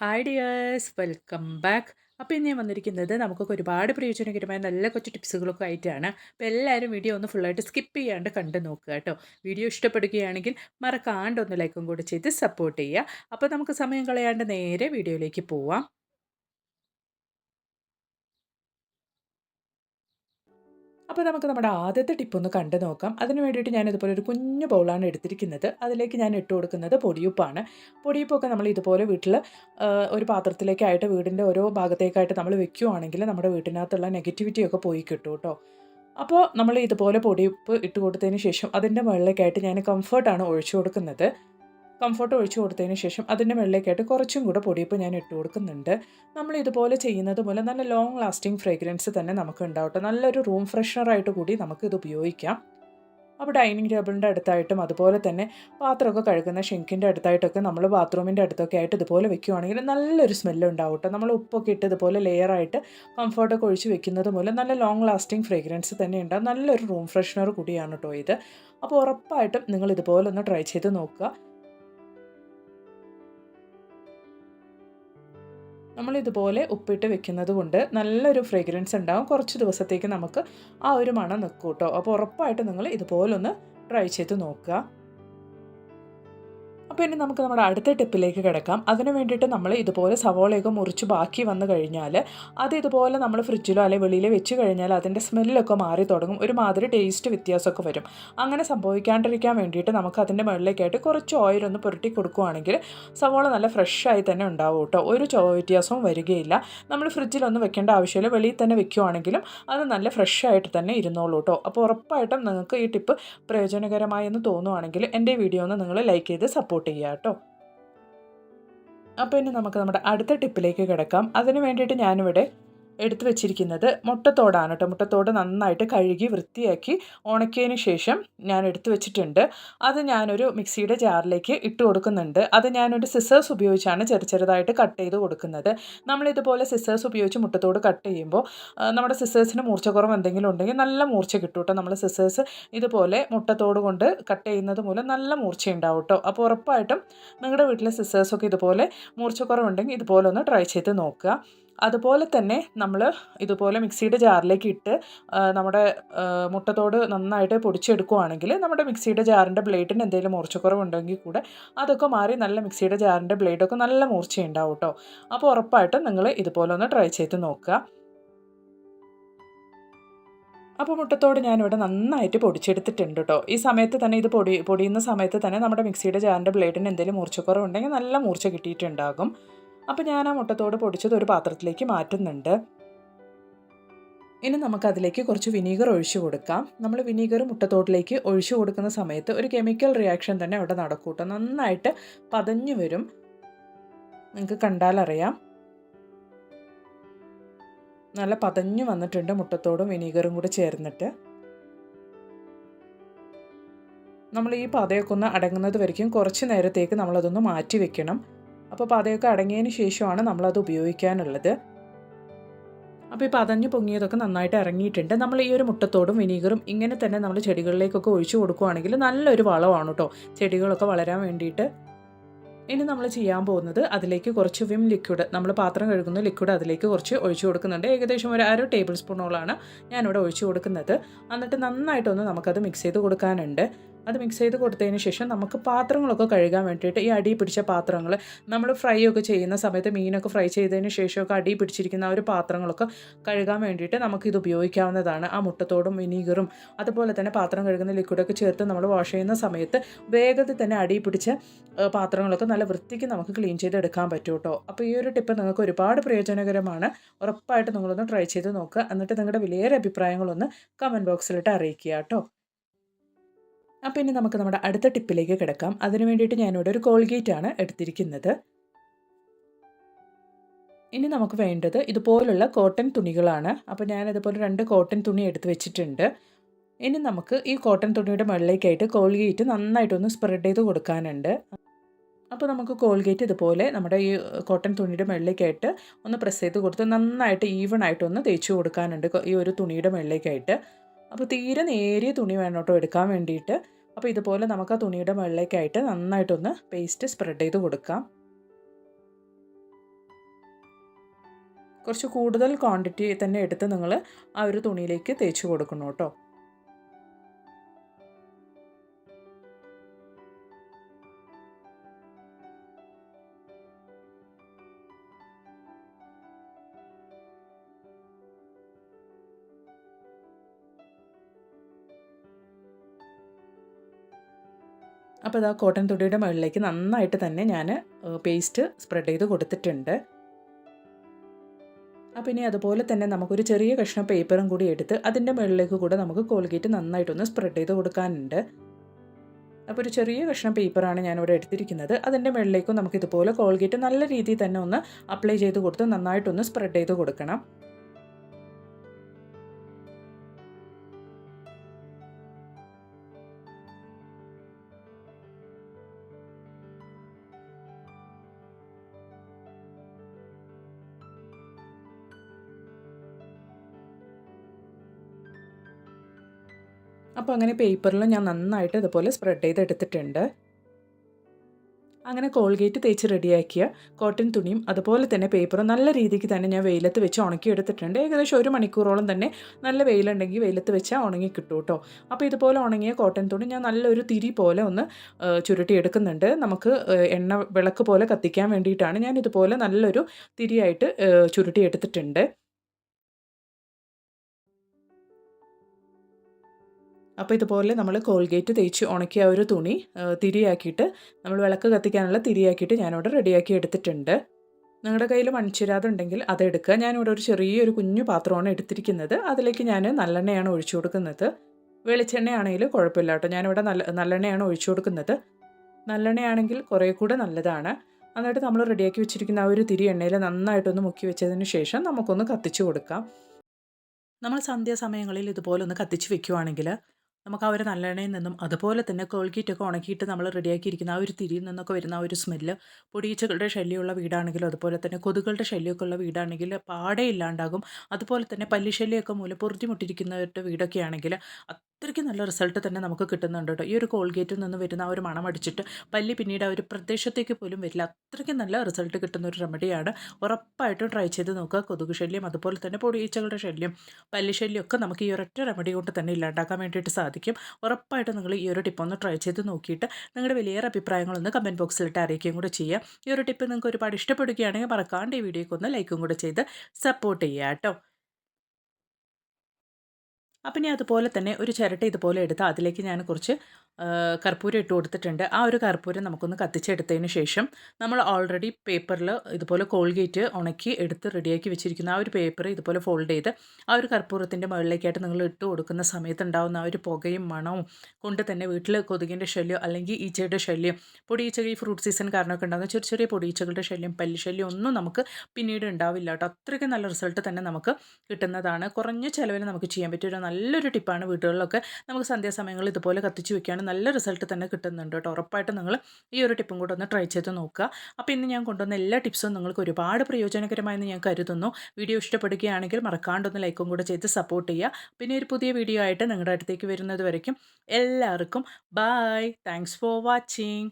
Hi dears welcome back. അപ്പോൾ ഇന്ന് ഞാൻ വന്നിരിക്കുന്നത് നമുക്കൊക്കെ ഒരുപാട് പ്രയോജനകരമായ നല്ല കുറച്ച് ടിപ്സുകളൊക്കെ ആയിട്ടാണ്. അപ്പോൾ എല്ലാവരും വീഡിയോ ഒന്ന് ഫുള്ളായിട്ട് സ്കിപ്പ് ചെയ്യാണ്ട് കണ്ടു നോക്കുക കേട്ടോ. വീഡിയോ ഇഷ്ടപ്പെടുകയാണെങ്കിൽ മറക്കാണ്ട് ഒന്ന് ലൈക്കും കൂടി ചെയ്ത് സപ്പോർട്ട് ചെയ്യുക. അപ്പോൾ നമുക്ക് സമയം കളയാണ്ട് നേരെ വീഡിയോയിലേക്ക് പോവാം. അപ്പോൾ നമുക്ക് നമ്മുടെ ആദ്യത്തെ ടിപ്പ് ഒന്ന് കണ്ടു നോക്കാം. അതിന് വേണ്ടിയിട്ട് ഞാൻ ഇതുപോലെ ഒരു കുഞ്ഞു ബൗളാണ് എടുത്തിരിക്കുന്നത്. അതിലേക്ക് ഞാൻ ഇട്ട് കൊടുക്കുന്നത് പൊടിയുപ്പാണ്. പൊടിയുപ്പൊക്കെ നമ്മൾ ഇതുപോലെ വീട്ടിൽ ഒരു പാത്രത്തിലേക്കായിട്ട് വീടിന്റെ ഓരോ ഭാഗത്തേക്കായിട്ട് നമ്മൾ വെക്കുകയാണെങ്കിൽ നമ്മുടെ വീട്ടിനകത്തുള്ള നെഗറ്റിവിറ്റിയൊക്കെ പോയി കിട്ടും കേട്ടോ. അപ്പോൾ നമ്മൾ ഇതുപോലെ പൊടിയുപ്പ് ഇട്ട് കൊടുത്തതിന് ശേഷം അതിന്റെ മുകളിലേക്കായിട്ട് ഞാൻ കംഫർട്ടാണ് ഒഴിച്ചു കൊടുക്കുന്നത്. കംഫർട്ട് ഒഴിച്ചു കൊടുത്തതിന് ശേഷം അതിന്റെ മുകളിലേക്കായിട്ട് കുറച്ചും കൂടെ പൊടിയപ്പ് ഞാൻ ഇട്ട് കൊടുക്കുന്നുണ്ട്. നമ്മൾ ഇതുപോലെ ചെയ്യുന്നത് മൂലം നല്ല ലോങ് ലാസ്റ്റിംഗ് ഫ്രേഗ്രൻസ് തന്നെ നമുക്ക് ഉണ്ടാവട്ടെ നല്ലൊരു റൂം ഫ്രഷ്നറായിട്ട് കൂടി നമുക്ക് ഇത് ഉപയോഗിക്കാം. അപ്പോൾ ഡൈനിങ് ടേബിളിന്റെ അടുത്തായിട്ടും അതുപോലെ തന്നെ പാത്രമൊക്കെ കഴുകുന്ന ഷെങ്കിന്റെ അടുത്തായിട്ടൊക്കെ നമ്മൾ ബാത്റൂമിന്റെ അടുത്തൊക്കെ ആയിട്ട് ഇതുപോലെ വെക്കുകയാണെങ്കിൽ നല്ലൊരു സ്മെല്ല് ഉണ്ടാവട്ടെ നമ്മൾ ഉപ്പൊക്കെ ഇട്ട് ഇതുപോലെ ലെയറായിട്ട് കംഫർട്ടൊക്കെ ഒഴിച്ച് വെക്കുന്നത് മൂലം നല്ല ലോങ് ലാസ്റ്റിംഗ് ഫ്രേഗ്രൻസ് തന്നെ ഉണ്ടാകും നല്ലൊരു റൂം ഫ്രഷ്നർ കൂടിയാണ് കേട്ടോ ഇത്. അപ്പോൾ ഉറപ്പായിട്ടും നിങ്ങൾ ഇതുപോലെ ഒന്ന് ട്രൈ ചെയ്ത് നോക്കുക. നമ്മളിതുപോലെ ഉപ്പിട്ട് വെക്കുന്നത് കൊണ്ട് നല്ലൊരു ഫ്രേഗ്രൻസ് ഉണ്ടാകും കുറച്ച് ദിവസത്തേക്ക് നമുക്ക് ആ ഒരു മണം നിൽക്കും കേട്ടോ. അപ്പോൾ ഉറപ്പായിട്ട് നിങ്ങൾ ഇതുപോലൊന്ന് ട്രൈ ചെയ്ത് നോക്കുക. അപ്പോൾ ഇനി നമുക്ക് നമ്മുടെ അടുത്ത ടിപ്പിലേക്ക് കിടക്കാം. അതിന് വേണ്ടിയിട്ട് നമ്മൾ ഇതുപോലെ സവോളയൊക്കെ മുറിച്ച് ബാക്കി വന്നു കഴിഞ്ഞാൽ അത് ഇതുപോലെ നമ്മൾ ഫ്രിഡ്ജിലോ അല്ലെങ്കിൽ വെളിയിൽ വെച്ച് കഴിഞ്ഞാൽ അതിന്റെ സ്മെല്ലൊക്കെ മാറി തുടങ്ങും. ഒരു മാതിരി ടേസ്റ്റ് വ്യത്യാസമൊക്കെ വരും. അങ്ങനെ സംഭവിക്കാണ്ടിരിക്കാൻ വേണ്ടിയിട്ട് നമുക്ക് അതിന്റെ മുകളിലേക്കായിട്ട് കുറച്ച് ഓയിൽ ഒന്ന് പുരട്ടി കൊടുക്കുകയാണെങ്കിൽ സവോള നല്ല ഫ്രഷായി തന്നെ ഉണ്ടാവും കേട്ടോ. ഒരു ചോ വ്യത്യാസവും വരികയില്ല. നമ്മൾ ഫ്രിഡ്ജിലൊന്നും വെക്കേണ്ട ആവശ്യമില്ല. വെളിയിൽ തന്നെ വെക്കുകയാണെങ്കിലും അത് നല്ല ഫ്രഷായിട്ട് തന്നെ ഇരുന്നോളൂ കേട്ടോ. അപ്പോൾ ഉറപ്പായിട്ടും നിങ്ങൾക്ക് ഈ ടിപ്പ് പ്രയോജനകരമായി എന്ന് തോന്നുവാണെങ്കിൽ എന്റെ വീഡിയോ ഒന്ന് നിങ്ങൾ ലൈക്ക് ചെയ്ത് സപ്പോർട്ട് ചെയ്യുക കേട്ടോ അപ്പോൾ ഇനി നമുക്ക് നമ്മുടെ അടുത്ത ടിപ്പിലേക്ക് കിടക്കാം. അതിന് വേണ്ടിയിട്ട് ഞാനിവിടെ എടുത്തു വെച്ചിരിക്കുന്നത് മുട്ടത്തോടാണ് കേട്ടോ. മുട്ടത്തോട് നന്നായിട്ട് കഴുകി വൃത്തിയാക്കി ഉണക്കിയതിന് ശേഷം ഞാൻ എടുത്തു വെച്ചിട്ടുണ്ട്. അത് ഞാനൊരു മിക്സിയുടെ ജാറിലേക്ക് ഇട്ട് കൊടുക്കുന്നുണ്ട്. അത് ഞാനൊരു സിസേഴ്സ് ഉപയോഗിച്ചാണ് ചെറു ചെറുതായിട്ട് കട്ട് ചെയ്ത് കൊടുക്കുന്നത്. നമ്മളിതുപോലെ സിസേഴ്സ് ഉപയോഗിച്ച് മുട്ടത്തോട് കട്ട് ചെയ്യുമ്പോൾ നമ്മുടെ സിസേഴ്സിന് മൂർച്ചക്കുറവ് എന്തെങ്കിലും ഉണ്ടെങ്കിൽ നല്ല മൂർച്ച കിട്ടും കേട്ടോ. നമ്മൾ സിസേഴ്സ് ഇതുപോലെ മുട്ടത്തോട് കൊണ്ട് കട്ട് ചെയ്യുന്നത് മൂലം നല്ല മൂർച്ച ഉണ്ടാവും കേട്ടോ. അപ്പോൾ ഉറപ്പായിട്ടും നിങ്ങളുടെ വീട്ടിലെ സിസേഴ്സൊക്കെ ഇതുപോലെ മൂർച്ചക്കുറവുണ്ടെങ്കിൽ ഇതുപോലെ ഒന്ന് ട്രൈ ചെയ്ത് നോക്കുക. അതുപോലെ തന്നെ നമ്മൾ ഇതുപോലെ മിക്സിയുടെ ജാറിലേക്ക് ഇട്ട് നമ്മുടെ മുട്ടത്തോട് നന്നായിട്ട് പൊടിച്ചെടുക്കുകയാണെങ്കിൽ നമ്മുടെ മിക്സിയുടെ ജാറിന്റെ ബ്ലേഡിന് എന്തെങ്കിലും മൂർച്ചക്കുറവുണ്ടെങ്കിൽ കൂടെ അതൊക്കെ മാറി നല്ല മിക്സിയുടെ ജാറിന്റെ ബ്ലേഡൊക്കെ നല്ല മൂർച്ചയുണ്ടാവും കേട്ടോ. അപ്പോൾ ഉറപ്പായിട്ടും നിങ്ങൾ ഇതുപോലെ ഒന്ന് ട്രൈ ചെയ്ത് നോക്കുക. അപ്പോൾ മുട്ടത്തോട് ഞാനിവിടെ നന്നായിട്ട് പൊടിച്ചെടുത്തിട്ടുണ്ട് കേട്ടോ. ഈ സമയത്ത് തന്നെ ഇത് പൊടി പൊടിയുന്ന സമയത്ത് തന്നെ നമ്മുടെ മിക്സിയുടെ ജാറിന്റെ ബ്ലേഡിന് എന്തെങ്കിലും മൂർച്ചക്കുറവുണ്ടെങ്കിൽ നല്ല മൂർച്ച കിട്ടിയിട്ടുണ്ടാകും. അപ്പോൾ ഞാൻ ആ മുട്ടത്തോട് പൊടിച്ചത് ഒരു പാത്രത്തിലേക്ക് മാറ്റുന്നുണ്ട്. ഇനി നമുക്കതിലേക്ക് കുറച്ച് വിനീഗർ ഒഴിച്ചു കൊടുക്കാം. നമ്മൾ വിനീഗർ മുട്ടത്തോട്ടിലേക്ക് ഒഴിച്ചു കൊടുക്കുന്ന സമയത്ത് ഒരു കെമിക്കൽ റിയാക്ഷൻ തന്നെ അവിടെ നടക്കൂട്ടോ. നന്നായിട്ട് പതഞ്ഞു വരും. നിങ്ങൾക്ക് കണ്ടാലറിയാം. നല്ല പതഞ്ഞു വന്നിട്ടുണ്ട് മുട്ടത്തോടും വിനീഗറും കൂടി ചേർന്നിട്ട്. നമ്മൾ ഈ പതയൊക്കെ ഒന്ന് അടങ്ങുന്നത് വരയ്ക്കും. കുറച്ച് നേരത്തേക്ക് നമ്മളതൊന്ന് മാറ്റി വെക്കണം. അപ്പോൾ പതയൊക്കെ അടങ്ങിയതിന് ശേഷമാണ് നമ്മളത് ഉപയോഗിക്കാനുള്ളത്. അപ്പോൾ ഈ പതഞ്ഞ് പൊങ്ങിയതൊക്കെ നന്നായിട്ട് ഇറങ്ങിയിട്ടുണ്ട്. നമ്മൾ ഈ ഒരു മുട്ടത്തോടും വിനീഗറും ഇങ്ങനെ തന്നെ നമ്മൾ ചെടികളിലേക്കൊക്കെ ഒഴിച്ചു കൊടുക്കുകയാണെങ്കിൽ നല്ലൊരു വളമാണ് കേട്ടോ ചെടികളൊക്കെ വളരാൻ വേണ്ടിയിട്ട്. ഇനി നമ്മൾ ചെയ്യാൻ പോകുന്നത് അതിലേക്ക് കുറച്ച് വിം ലിക്വിഡ് നമ്മൾ പാത്രം കഴുകുന്ന ലിക്വിഡ് അതിലേക്ക് കുറച്ച് ഒഴിച്ചു കൊടുക്കുന്നുണ്ട്. ഏകദേശം ഒരു അര ടേബിൾ സ്പൂണോളാണ് ഞാനിവിടെ ഒഴിച്ചു കൊടുക്കുന്നത്. എന്നിട്ട് നന്നായിട്ടൊന്ന് നമുക്കത് മിക്സ് ചെയ്ത് കൊടുക്കാനുണ്ട്. അത് മിക്സ് ചെയ്ത് കൊടുത്തതിന് ശേഷം നമുക്ക് പാത്രങ്ങളൊക്കെ കഴുകാൻ വേണ്ടിയിട്ട് ഈ അടി പിടിച്ച പാത്രങ്ങൾ നമ്മൾ ഫ്രൈ ഒക്കെ ചെയ്യുന്ന സമയത്ത് മീനൊക്കെ ഫ്രൈ ചെയ്തതിന് ശേഷമൊക്കെ അടി പിടിച്ചിരിക്കുന്ന ആ ഒരു പാത്രങ്ങളൊക്കെ കഴുകാൻ വേണ്ടിയിട്ട് നമുക്കിത് ഉപയോഗിക്കാവുന്നതാണ്. ആ മുട്ടത്തോടും വിനീഗറും അതുപോലെ തന്നെ പാത്രം കഴുകുന്ന ലിക്വിഡൊക്കെ ചേർത്ത് നമ്മൾ വാഷ് ചെയ്യുന്ന സമയത്ത് വേഗത്തിൽ തന്നെ അടി പിടിച്ച പാത്രങ്ങളൊക്കെ നല്ല വൃത്തിക്ക് നമുക്ക് ക്ലീൻ ചെയ്തെടുക്കാൻ പറ്റും കേട്ടോ അപ്പോൾ ഈ ഒരു ടിപ്പ് നിങ്ങൾക്ക് ഒരുപാട് പ്രയോജനകരമാണ്. ഉറപ്പായിട്ട് നിങ്ങളൊന്ന് ട്രൈ ചെയ്ത് നോക്കുക. എന്നിട്ട് നിങ്ങളുടെ വിലയേറെ അഭിപ്രായങ്ങളൊന്ന് കമന്റ് ബോക്സിലിട്ട് അറിയിക്കുക കേട്ടോ. അപ്പോൾ ഇനി നമുക്ക് നമ്മുടെ അടുത്ത ടിപ്പിലേക്ക് കിടക്കാം. അതിന് വേണ്ടിയിട്ട് ഞാനിവിടെ ഒരു കോൾഗേറ്റ് ആണ് എടുത്തിരിക്കുന്നത്. ഇനി നമുക്ക് വേണ്ടത് ഇതുപോലുള്ള കോട്ടൺ തുണികളാണ്. അപ്പോൾ ഞാൻ ഇതുപോലെ രണ്ട് കോട്ടൺ തുണി എടുത്ത് വെച്ചിട്ടുണ്ട്. ഇനി നമുക്ക് ഈ കോട്ടൺ തുണിയുടെ മുകളിലേക്കായിട്ട് കോൾഗേറ്റ് നന്നായിട്ടൊന്ന് സ്പ്രെഡ് ചെയ്ത് കൊടുക്കാനുണ്ട്. അപ്പോൾ നമുക്ക് കോൾഗേറ്റ് ഇതുപോലെ നമ്മുടെ ഈ കോട്ടൺ തുണിയുടെ മുകളിലേക്കായിട്ട് ഒന്ന് പ്രസ് ചെയ്ത് കൊടുത്ത് നന്നായിട്ട് ഈവൺ ആയിട്ടൊന്ന് തേച്ച് കൊടുക്കാനുണ്ട്. ഈ ഒരു തുണിയുടെ മുകളിലേക്കായിട്ട്. അപ്പോൾ തീരെ നേരിയ തുണി വേണം കേട്ടോ എടുക്കാൻ വേണ്ടിയിട്ട്. അപ്പോൾ ഇതുപോലെ നമുക്ക് ആ തുണിയുടെ മുകളിലേക്കായിട്ട് നന്നായിട്ടൊന്ന് പേസ്റ്റ് സ്പ്രെഡ് ചെയ്ത് കൊടുക്കാം. കുറച്ച് കൂടുതൽ ക്വാണ്ടിറ്റി തന്നെ എടുത്ത് നിങ്ങൾ ആ ഒരു തുണിയിലേക്ക് തേച്ച് കൊടുക്കണം കേട്ടോ. അപ്പോൾ ആ കോട്ടൺ തുടിയുടെ മുകളിലേക്ക് നന്നായിട്ട് തന്നെ ഞാൻ പേസ്റ്റ് സ്പ്രെഡ് ചെയ്ത് കൊടുത്തിട്ടുണ്ട്. അപ്പോൾ ഇനി അതുപോലെ തന്നെ നമുക്കൊരു ചെറിയ കഷ്ണം പേപ്പറും കൂടി എടുത്ത് അതിന്റെ മുകളിലേക്ക് കൂടെ നമുക്ക് കോൾഗേറ്റ് നന്നായിട്ടൊന്ന് സ്പ്രെഡ് ചെയ്ത് കൊടുക്കാനുണ്ട്. അപ്പോൾ ഒരു ചെറിയ കഷ്ണം പേപ്പറാണ് ഞാനിവിടെ എടുത്തിരിക്കുന്നത്. അതിന്റെ മുകളിലേക്കും നമുക്കിതുപോലെ കോൾഗേറ്റ് നല്ല രീതിയിൽ തന്നെ ഒന്ന് അപ്ലൈ ചെയ്ത് കൊടുത്ത് നന്നായിട്ടൊന്ന് സ്പ്രെഡ് ചെയ്ത് കൊടുക്കണം. അപ്പോൾ അങ്ങനെ പേപ്പറിൽ ഞാൻ നന്നായിട്ട് ഇതുപോലെ സ്പ്രെഡ് ചെയ്ത് എടുത്തിട്ടുണ്ട്. അങ്ങനെ കോൾഗേറ്റ് തേച്ച് റെഡിയാക്കിയ കോട്ടൺ തുണിയും അതുപോലെ തന്നെ പേപ്പറും നല്ല രീതിക്ക് തന്നെ ഞാൻ വെയിലത്ത് വെച്ച് ഉണക്കി എടുത്തിട്ടുണ്ട് ഏകദേശം ഒരു മണിക്കൂറോളം തന്നെ നല്ല വെയിലുണ്ടെങ്കിൽ വെയിലത്ത് വെച്ചാൽ ഉണങ്ങി കിട്ടും കേട്ടോ. അപ്പോൾ ഇതുപോലെ ഉണങ്ങിയ കോട്ടൺ തുണി ഞാൻ നല്ലൊരു തിരി പോലെ ഒന്ന് ചുരുട്ടി എടുക്കുന്നുണ്ട് നമുക്ക് എണ്ണ വിളക്ക് പോലെ കത്തിക്കാൻ വേണ്ടിയിട്ടാണ് ഞാൻ ഇതുപോലെ നല്ലൊരു തിരിയായിട്ട് ചുരുട്ടി അപ്പോൾ ഇതുപോലെ നമ്മൾ കോൾഗേറ്റ് തേച്ച് ഉണക്കിയ ഒരു തുണി തിരിയാക്കിയിട്ട് നമ്മൾ വിളക്ക് കത്തിക്കാനുള്ള തിരിയാക്കിയിട്ട് ഞാനിവിടെ റെഡിയാക്കി എടുത്തിട്ടുണ്ട്. നിങ്ങളുടെ കയ്യിൽ മൺചിരാതുണ്ടെങ്കിൽ അതെടുക്കുക ഞാനിവിടെ ഒരു ചെറിയൊരു കുഞ്ഞു പാത്രമാണ് എടുത്തിരിക്കുന്നത്. അതിലേക്ക് ഞാൻ നല്ലെണ്ണയാണ് ഒഴിച്ചു കൊടുക്കുന്നത്. വെളിച്ചെണ്ണയാണെങ്കിൽ കുഴപ്പമില്ല കേട്ടോ. ഞാനിവിടെ നല്ല നല്ലെണ്ണയാണ് ഒഴിച്ചു കൊടുക്കുന്നത്. നല്ലെണ്ണയാണെങ്കിൽ കുറേ കൂടെ നല്ലതാണ്. എന്നിട്ട് നമ്മൾ റെഡിയാക്കി വെച്ചിരിക്കുന്ന ആ ഒരു തിരി എണ്ണയിൽ നന്നായിട്ടൊന്ന് മുക്കി വെച്ചതിന് ശേഷം നമുക്കൊന്ന് കത്തിച്ചു കൊടുക്കാം. നമ്മൾ സന്ധ്യാസമയങ്ങളിൽ ഇതുപോലെ ഒന്ന് കത്തിച്ച് വെക്കുവാണെങ്കിൽ നമുക്ക് ആ ഒരു നല്ലെണ്ണയിൽ നിന്നും അതുപോലെ തന്നെ കോൾഗേറ്റൊക്കെ ഉണക്കിയിട്ട് നമ്മൾ റെഡിയാക്കിയിരിക്കുന്ന ആ ഒരു തിരിയിൽ നിന്നൊക്കെ വരുന്ന ആ ഒരു സ്മെല്ല് പൊടിയീച്ചകളുടെ ശല്യമുള്ള വീടാണെങ്കിലും അതുപോലെ തന്നെ കൊതുകളുടെ ശല്യമൊക്കെ ഉള്ള വീടാണെങ്കിൽ പാടെ ഇല്ലാണ്ടാകും. അതുപോലെ തന്നെ പല്ലിശല്യമൊക്കെ മൂലം പൊറുതിമുട്ടിരിക്കുന്നവരുടെ വീടൊക്കെ ആണെങ്കിൽ അത്രയ്ക്ക് നല്ല റിസൾട്ട് തന്നെ നമുക്ക് കിട്ടുന്നുണ്ട് കേട്ടോ ഈ ഒരു കോൾഗേറ്റിൽ നിന്ന് വരുന്ന ആ ഒരു മണം അടിച്ചിട്ട് പല്ലി പിന്നീട് ആ ഒരു പ്രദേശത്തേക്ക് പോലും വരില്ല. അത്രയ്ക്ക് നല്ല റിസൾട്ട് കിട്ടുന്ന ഒരു റെമഡിയാണ് ഉറപ്പായിട്ടും ട്രൈ ചെയ്ത് നോക്കുക. കൊതുക് ശല്യം അതുപോലെ തന്നെ പൊടിയീച്ചകളുടെ ശല്യം പല്ലി ശല്യം ഒക്കെ നമുക്ക് ഈ ഒരൊറ്റ റെമഡി കൊണ്ട് തന്നെ ഇല്ലാണ്ടാക്കാൻ വേണ്ടിയിട്ട് സാധിക്കും. ഉറപ്പായിട്ടും നിങ്ങൾ ഈ ഒരു ടിപ്പ് ഒന്ന് ട്രൈ ചെയ്ത് നോക്കിയിട്ട് നിങ്ങളുടെ വലിയേറെ അഭിപ്രായങ്ങളൊന്ന് കമന്റ് ബോക്സിലിട്ട് അറിയിക്കുകയും കൂടെ ചെയ്യുക. ഈ ഒരു ടിപ്പ് നിങ്ങൾക്ക് ഒരുപാട് ഇഷ്ടപ്പെടുകയാണെങ്കിൽ മറക്കാണ്ട് ഈ വീഡിയോക്ക് ഒന്ന് ലൈക്കും കൂടെ ചെയ്ത് സപ്പോർട്ട് ചെയ്യുക കേട്ടോ അപ്പം ഞാൻ അതുപോലെ തന്നെ ഒരു ചിരട്ട ഇതുപോലെ എടുത്ത് അതിലേക്ക് ഞാൻ കുറച്ച് കർപ്പൂരം ഇട്ട് കൊടുത്തിട്ടുണ്ട്. ആ ഒരു കർപ്പൂരം നമുക്കൊന്ന് കത്തിച്ചെടുത്തതിന് ശേഷം നമ്മൾ ഓൾറെഡി പേപ്പറിൽ ഇതുപോലെ കോൾഗേറ്റ് ഉണക്കി എടുത്ത് റെഡിയാക്കി വെച്ചിരിക്കുന്ന ആ ഒരു പേപ്പർ ഇതുപോലെ ഫോൾഡ് ചെയ്ത് ആ ഒരു കർപ്പൂരത്തിന്റെ മുകളിലേക്കായിട്ട് നിങ്ങൾ ഇട്ട് കൊടുക്കുന്ന സമയത്ത് ഉണ്ടാകുന്ന ആ ഒരു പുകയും മണവും കൊണ്ട് തന്നെ വീട്ടിൽ കൊതുകിന്റെ ശല്യം അല്ലെങ്കിൽ ഈച്ചയുടെ ശല്യം പൊടിയീച്ചകൾ ഈ ഫ്രൂട്ട് സീസൺ കാരണമൊക്കെ ഉണ്ടാകുന്ന ചെറിയ ചെറിയ പൊടിയീച്ചകളുടെ ശല്യം പല്ലി ശല്യം ഒന്നും നമുക്ക് പിന്നീട് ഉണ്ടാവില്ല കേട്ടോ. അത്രയ്ക്ക് നല്ല റിസൾട്ട് തന്നെ നമുക്ക് കിട്ടുന്നതാണ്. കുറഞ്ഞ ചിലവിൽ നമുക്ക് ചെയ്യാൻ പറ്റിയ ഒരു നല്ലൊരു ടിപ്പാണ് വീടുകളിലൊക്കെ നമുക്ക് സന്ധ്യാസമയങ്ങളിൽ ഇതുപോലെ കത്തിച്ച് വെക്കുകയാണ് നല്ല റിസൾട്ട് തന്നെ കിട്ടുന്നുണ്ട് കേട്ടോ. ഉറപ്പായിട്ട് നിങ്ങൾ ഈ ഒരു ടിപ്പും കൂടെ ഒന്ന് ട്രൈ ചെയ്ത് നോക്കുക. അപ്പോൾ ഇന്ന് ഞാൻ കൊണ്ടുവന്ന എല്ലാ ടിപ്സും നിങ്ങൾക്ക് ഒരുപാട് പ്രയോജനകരമായെന്ന് ഞാൻ കരുതുന്നു. വീഡിയോ ഇഷ്ടപ്പെടുകയാണെങ്കിൽ മറക്കാണ്ടൊന്ന് ലൈക്കും കൂടെ ചെയ്ത് സപ്പോർട്ട് ചെയ്യുക. പിന്നെ ഒരു പുതിയ വീഡിയോ ആയിട്ട് നിങ്ങളുടെ അടുത്തേക്ക് വരുന്നത് വരയ്ക്കും. എല്ലാവർക്കും ബായ് താങ്ക്സ് ഫോർ വാച്ചിങ്